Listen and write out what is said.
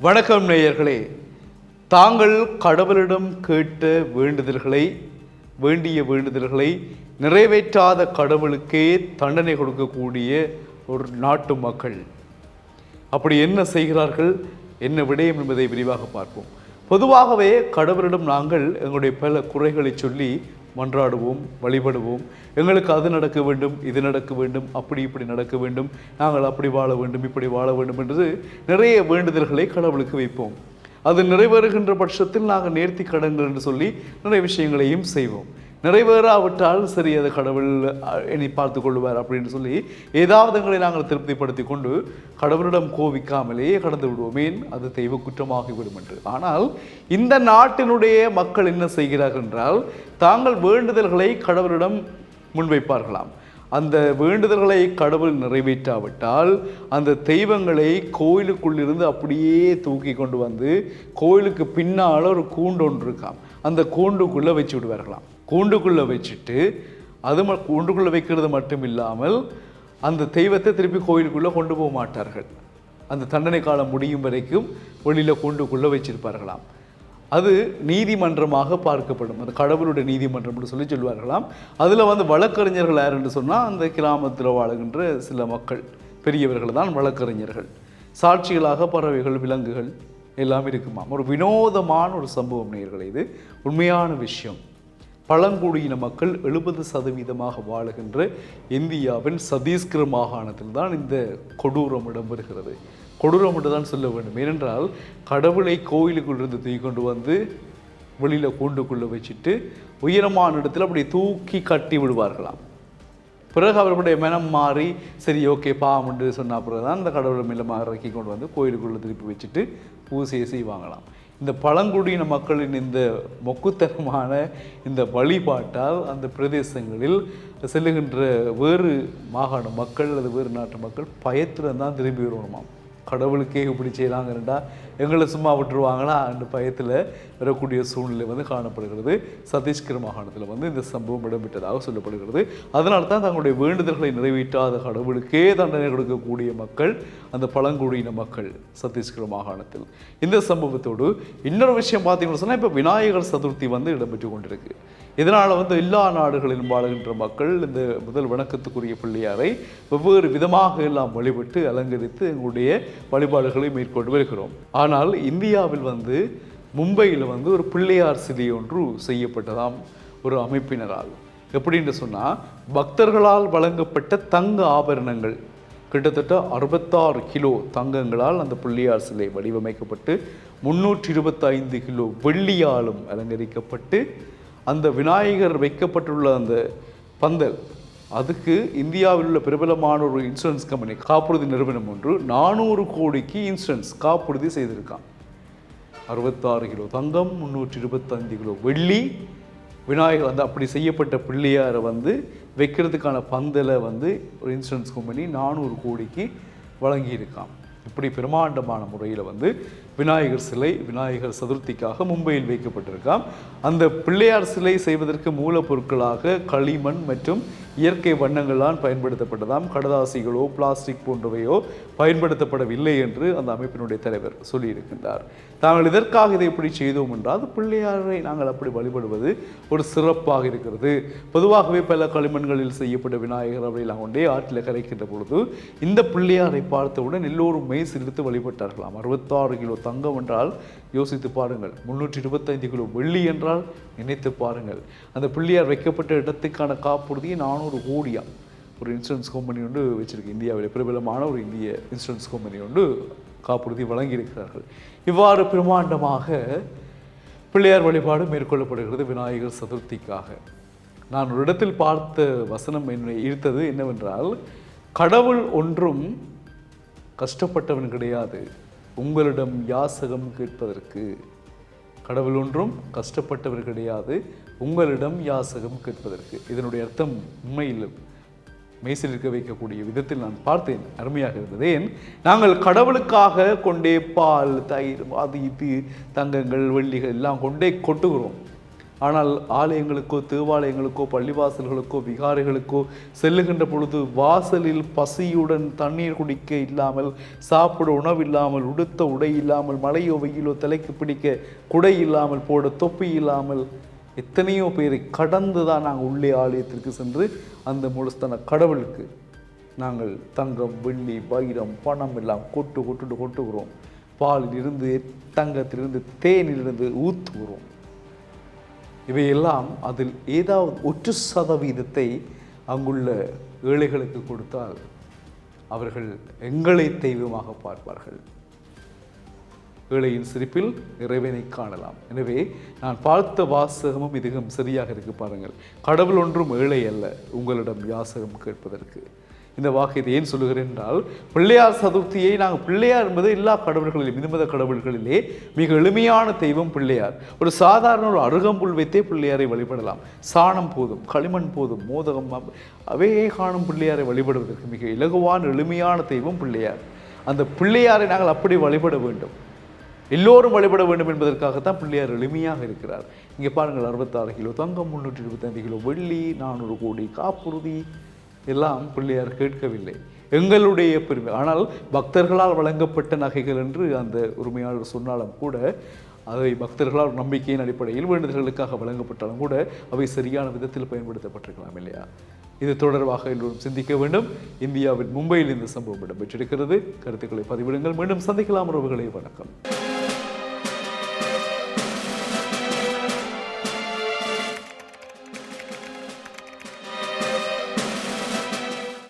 வணக்கம் நேயர்களே. தாங்கள் கடவுளிடம் கேட்ட வேண்டுதல்களை வேண்டிய வேண்டுதல்களை நிறைவேற்றாத கடவுளுக்கே தண்டனை கொடுக்கக்கூடிய ஒரு நாட்டு மக்கள். அப்படி என்ன செய்கிறார்கள்? என்ன விடயம் என்பதை விரிவாக பார்ப்போம். பொதுவாகவே கடவுளிடம் நாங்கள் எங்களுடைய பல குறைகளை சொல்லி மன்றாடுவோம் வழிபடுவோம். எங்களுக்கு அது நடக்க வேண்டும் இது நடக்க வேண்டும் அப்படி இப்படி நடக்க வேண்டும். நாங்கள் அப்படி வாழ வேண்டும் இப்படி வாழ வேண்டும் என்று நிறைய வேண்டுதல்களை கடவுளுக்கு வைப்போம். அது நிறைவேறுகின்ற பட்சத்தில் நாங்கள் நேர்த்தி கடன்கள் என்று சொல்லி நிறைய விஷயங்களையும் செய்வோம். நிறைவேறாவிட்டால் சரி அதை கடவுள் என்னை பார்த்து கொள்வார் அப்படின்னு சொல்லி ஏதாவதுங்களை நாங்கள் திருப்திப்படுத்தி கொண்டு கடவுளிடம் கோவிக்காமலேயே கடந்து விடுவோம் அது தெய்வ குற்றமாகிவிடும் என்று. ஆனால் இந்த நாட்டினுடைய மக்கள் என்ன செய்கிறார்கள் என்றால் தாங்கள் வேண்டுதல்களை கடவுளிடம் முன்வைப்பார்களாம். அந்த வேண்டுதல்களை கடவுள் நிறைவேற்றாவிட்டால் அந்த தெய்வங்களை கோயிலுக்குள்ளிருந்து அப்படியே தூக்கி கொண்டு வந்து கோயிலுக்கு பின்னால் ஒரு கூண்டு ஒன்று இருக்காம். அந்த கூண்டுக்குள்ளே வச்சு விடுவார்களாம். கூண்டுக்குள்ளே வச்சுட்டு அது ம கூண்டுக்குள்ளே வைக்கிறது மட்டும் இல்லாமல் அந்த தெய்வத்தை திருப்பி கோயிலுக்குள்ளே கொண்டு போக மாட்டார்கள். அந்த தண்டனை காலம் முடியும் வரைக்கும் வெளியில் கூண்டுக்குள்ளே வச்சிருப்பார்களாம். அது நீதிமன்றமாக பார்க்கப்படும். அது கடவுளுடைய நீதிமன்றம்னு சொல்லி சொல்வார்களாம். அதில் வந்து வழக்கறிஞர்கள் யாருன்னு சொன்னால் அந்த கிராமத்தில் வாழுகின்ற சில மக்கள் பெரியவர்கள் தான் வழக்கறிஞர்கள். சாட்சிகளாக பறவைகள் விலங்குகள் எல்லாம் இருக்குமாம். ஒரு வினோதமான ஒரு சம்பவம் நேர்களை இது. உண்மையான விஷயம். பழங்குடியின மக்கள் எழுபது சதவீதமாக வாழுகின்ற இந்தியாவின் சத்தீஸ்கர் மாகாணத்தில் தான் இந்த கொடூரம் இடம்பெறுகிறது. கொடூரம் என்று தான் சொல்ல வேண்டும். ஏனென்றால் கடவுளை கோயிலுக்குள்ளிருந்து தூக்கி கொண்டு வந்து வெளியில் கூண்டுக்குள்ளே வச்சுட்டு உயரமான இடத்துல அப்படி தூக்கி கட்டி விடுவார்களாம். பிறகு அவர்களுடைய மனம் மாறி சரி ஓகே பாவம் என்று சொன்ன பிறகு தான் அந்த கடவுளை மெல்லமாக இறக்கி கொண்டு வந்து கோயிலுக்குள்ளே திருப்பி வச்சுட்டு பூசையை செய்வாங்களாம். இந்த பழங்குடியின மக்களின் இந்த மொக்குத்தனமான இந்த வழிபாட்டால் அந்த பிரதேசங்களில் செல்லுகின்ற வேறு மாகாண மக்கள் அல்லது வேறு நாட்டு மக்கள் பயத்துடன் தான் திரும்பி வரணுமாம் கடவுளுக்கே இப்படி செய்கிறாங்கண்டா எங்களை சும்மா விட்டுருவாங்களா? அந்த பயத்தில் வரக்கூடிய சூழ்நிலை வந்து காணப்படுகிறது. சத்தீஸ்கர் மாகாணத்தில் வந்து இந்த சம்பவம் இடம்பெற்றதாக சொல்லப்படுகிறது. அதனால தான் தங்களுடைய வேண்டுதல்களை நிறைவேற்றாத கடவுளுக்கே தண்டனை கொடுக்கக்கூடிய மக்கள் அந்த பழங்குடியின மக்கள் சத்தீஸ்கர் மாகாணத்தில். இந்த சம்பவத்தோடு இன்னொரு விஷயம் பார்த்தீங்கன்னு சொன்னால் இப்போ விநாயகர் சதுர்த்தி வந்து இடம்பெற்று கொண்டிருக்கு. இதனால் வந்து எல்லா நாடுகளிலும் வாழுகின்ற மக்கள் இந்த முதல் வணக்கத்துக்குரிய பிள்ளையாரை வெவ்வேறு விதமாக எல்லாம் வழிபட்டு அலங்கரித்து எங்களுடைய வழிபாடுகளை மேற்கொண்டு வருகிறோம். ஆனால் இந்தியாவில் வந்து மும்பையில் வந்து ஒரு பிள்ளையார் சிலை ஒன்று செய்யப்பட்டதாம் ஒரு அமைப்பினரால். எப்படின்னு சொன்னால் பக்தர்களால் வழங்கப்பட்ட தங்க ஆபரணங்கள். கிட்டத்தட்ட அறுபத்தாறு கிலோ தங்கங்களால் அந்த பிள்ளையார் சிலை வடிவமைக்கப்பட்டு முன்னூற்றி இருபத்தைந்து கிலோ வெள்ளியாலும் அலங்கரிக்கப்பட்டு அந்த விநாயகர் வைக்கப்பட்டுள்ள அந்த பந்தல் அதுக்கு இந்தியாவில் உள்ள பிரபலமான ஒரு இன்சூரன்ஸ் கம்பெனி காப்புறுதி நிறுவனம் ஒன்று நானூறு கோடிக்கு இன்சூரன்ஸ் காப்புறுதி செய்திருக்கான். அறுபத்தாறு கிலோ தங்கம் முந்நூற்றி இருபத்தஞ்சு கிலோ வெள்ளி. விநாயகர் வந்து அப்படி செய்யப்பட்ட பிள்ளையாரை வந்து வைக்கிறதுக்கான பந்தலை வந்து ஒரு இன்சூரன்ஸ் கம்பெனி நானூறு கோடிக்கு வழங்கியிருக்கான். இப்படி பிரம்மாண்டமான முறையில் வந்து விநாயகர் சிலை விநாயகர் சதுர்த்திக்காக மும்பையில் வைக்கப்பட்டிருக்காம். அந்த பிள்ளையார் சிலை செய்வதற்கு மூலப்பொருட்களாக களிமண் மற்றும் இயற்கை வண்ணங்களால் பயன்படுத்தப்பட்டதாம். கடதாசிகளோ பிளாஸ்டிக் போன்றவையோ பயன்படுத்தப்படவில்லை என்று அந்த அமைப்பினுடைய தலைவர் சொல்லியிருக்கின்றார். தாங்கள் இதற்காக இதை இப்படி செய்தோம் என்றால் பிள்ளையாரை நாங்கள் அப்படி வழிபடுவது ஒரு சிறப்பாக இருக்கிறது. பொதுவாகவே பல களிமண்களில் செய்யப்பட்ட விநாயகர் அப்படிலாம் கொண்டே ஆற்றில் கரைக்கின்ற பொழுது இந்த பிள்ளையாரை பார்த்தவுடன் எல்லோரும் மெய் சிரித்து வழிபட்டார்களாம். அறுபத்தாறு கிலோ தங்கம் என்றால் யோசித்து பாருங்கள். முன்னூற்றி இருபத்தைந்து கிலோ வெள்ளி என்றால் நினைத்து பாருங்கள். அந்த பிள்ளையார் வைக்கப்பட்ட இடத்துக்கான காப்புறுதியை நானூறு கோடியா. ஒரு இன்சூரன்ஸ் கம்பெனி ஒன்று வச்சுருக்கு. இந்தியாவில் பிரபலமான ஒரு இந்திய இன்சூரன்ஸ் கம்பெனி ஒன்று காப்புறுதி வழங்கியிருக்கிறார்கள். இவ்வாறு பிரமாண்டமாக பிள்ளையார் வழிபாடு மேற்கொள்ளப்படுகிறது விநாயகர் சதுர்த்திக்காக. நான் ஒரு இடத்தில் பார்த்த வசனம் என்னை ஈர்த்தது என்னவென்றால் கடவுள் ஒன்றும் கஷ்டப்பட்டவன் கிடையாது. உங்களிடம் யாசகம் கேட்பதற்கு கடவுள் ஒன்றும் கஷ்டப்பட்டவர் கிடையாது உங்களிடம் யாசகம் கேட்பதற்கு. இதனுடைய அர்த்தம் உண்மையில் மெய்சில் இருக்க வைக்கக்கூடிய விதத்தில் நான் பார்த்தேன். அருமையாக இருந்தது. ஏன்? நாங்கள் கடவுளுக்காக கொண்டே பால் தயிர் அது இது தங்கங்கள் வெள்ளிகள் எல்லாம் கொண்டே கொட்டுகிறோம். ஆனால் ஆலயங்களுக்கோ தேவாலயங்களுக்கோ பள்ளிவாசல்களுக்கோ விகாரைகளுக்கோ செல்லுகின்ற பொழுது வாசலில் பசியுடன் தண்ணீர் குடிக்க இல்லாமல் சாப்பிட உணவு இல்லாமல் உடுத்த உடை இல்லாமல் மழையோ வெயிலோ தலைக்கு பிடிக்க குடை இல்லாமல் போட தொப்பி இல்லாமல் எத்தனையோ பேரை கடந்து தான் நாங்கள் உள்ளே ஆலயத்திற்கு சென்று அந்த முழுஸ்தான கடவுளுக்கு நாங்கள் தங்கம் வெள்ளி வைரம் பணம் எல்லாம் கொட்டு கொட்டுட்டு கொட்டுகிறோம். பாலிலிருந்து தங்கத்திலிருந்து தேனிலிருந்து ஊற்றுகிறோம் இவையெல்லாம் அதில் ஏதாவது ஒற்று சதவீதத்தை அங்குள்ள ஏழைகளுக்கு கொடுத்தால் அவர்கள் எங்களை தெய்வமாக பார்ப்பார்கள். ஏழையின் சிரிப்பில் இறைவனை காணலாம். எனவே நான் பார்த்த வாசகமும் இதுவும் சரியாக இருக்கு பாருங்கள். கடவுள் ஒன்றும் ஏழை அல்ல. உங்களிடம் யாசகம் கேட்பதற்கு. இந்த வாக்கியத்தை ஏன் சொல்லுகிறேன் என்றால் பிள்ளையார் சதுர்த்தியை நாங்கள் பிள்ளையார் என்பது எல்லா கடவுள்களிலும் இந்துமத கடவுள்களிலே மிக எளிமையான தெய்வம் பிள்ளையார். ஒரு சாதாரண ஒரு அருகம்புல் வைத்தே பிள்ளையாரை வழிபடலாம். சாணம் போதும் களிமண் போதும் மோதகம் அவையே காணும் பிள்ளையாரை வழிபடுவதற்கு மிக இலகுவான எளிமையான தெய்வம் பிள்ளையார். அந்த பிள்ளையாரை நாங்கள் அப்படி வழிபட வேண்டும். எல்லோரும் வழிபட வேண்டும் என்பதற்காகத்தான் பிள்ளையார் எளிமையாக இருக்கிறார். இங்கே பாருங்கள் அறுபத்தாறு கிலோ தங்கம் முந்நூற்றி இருபத்தைந்து கிலோ வெள்ளி நானூறு கோடி காப்புறுதி. எல்லாம் பிள்ளையார் கேட்கவில்லை. எங்களுடைய பெருமை. ஆனால் பக்தர்களால் வழங்கப்பட்ட நகைகள் என்று அந்த உரிமையாளர் சொன்னாலும் கூட அதை பக்தர்களால் நம்பிக்கையின் அடிப்படையில் வேண்டுதல்களுக்காக வழங்கப்பட்டாலும் கூட அவை சரியான விதத்தில் பயன்படுத்தப்பட்டிருக்கலாம் இல்லையா? இது தொடர்பாக எல்லோரும் சிந்திக்க வேண்டும். இந்தியாவின் மும்பையில் இந்த சம்பவம் இடம்பெற்றிருக்கிறது. கருத்துக்களை பதிவிடுங்கள். மீண்டும் சந்திக்கலாம். உறவுகளே வணக்கம்.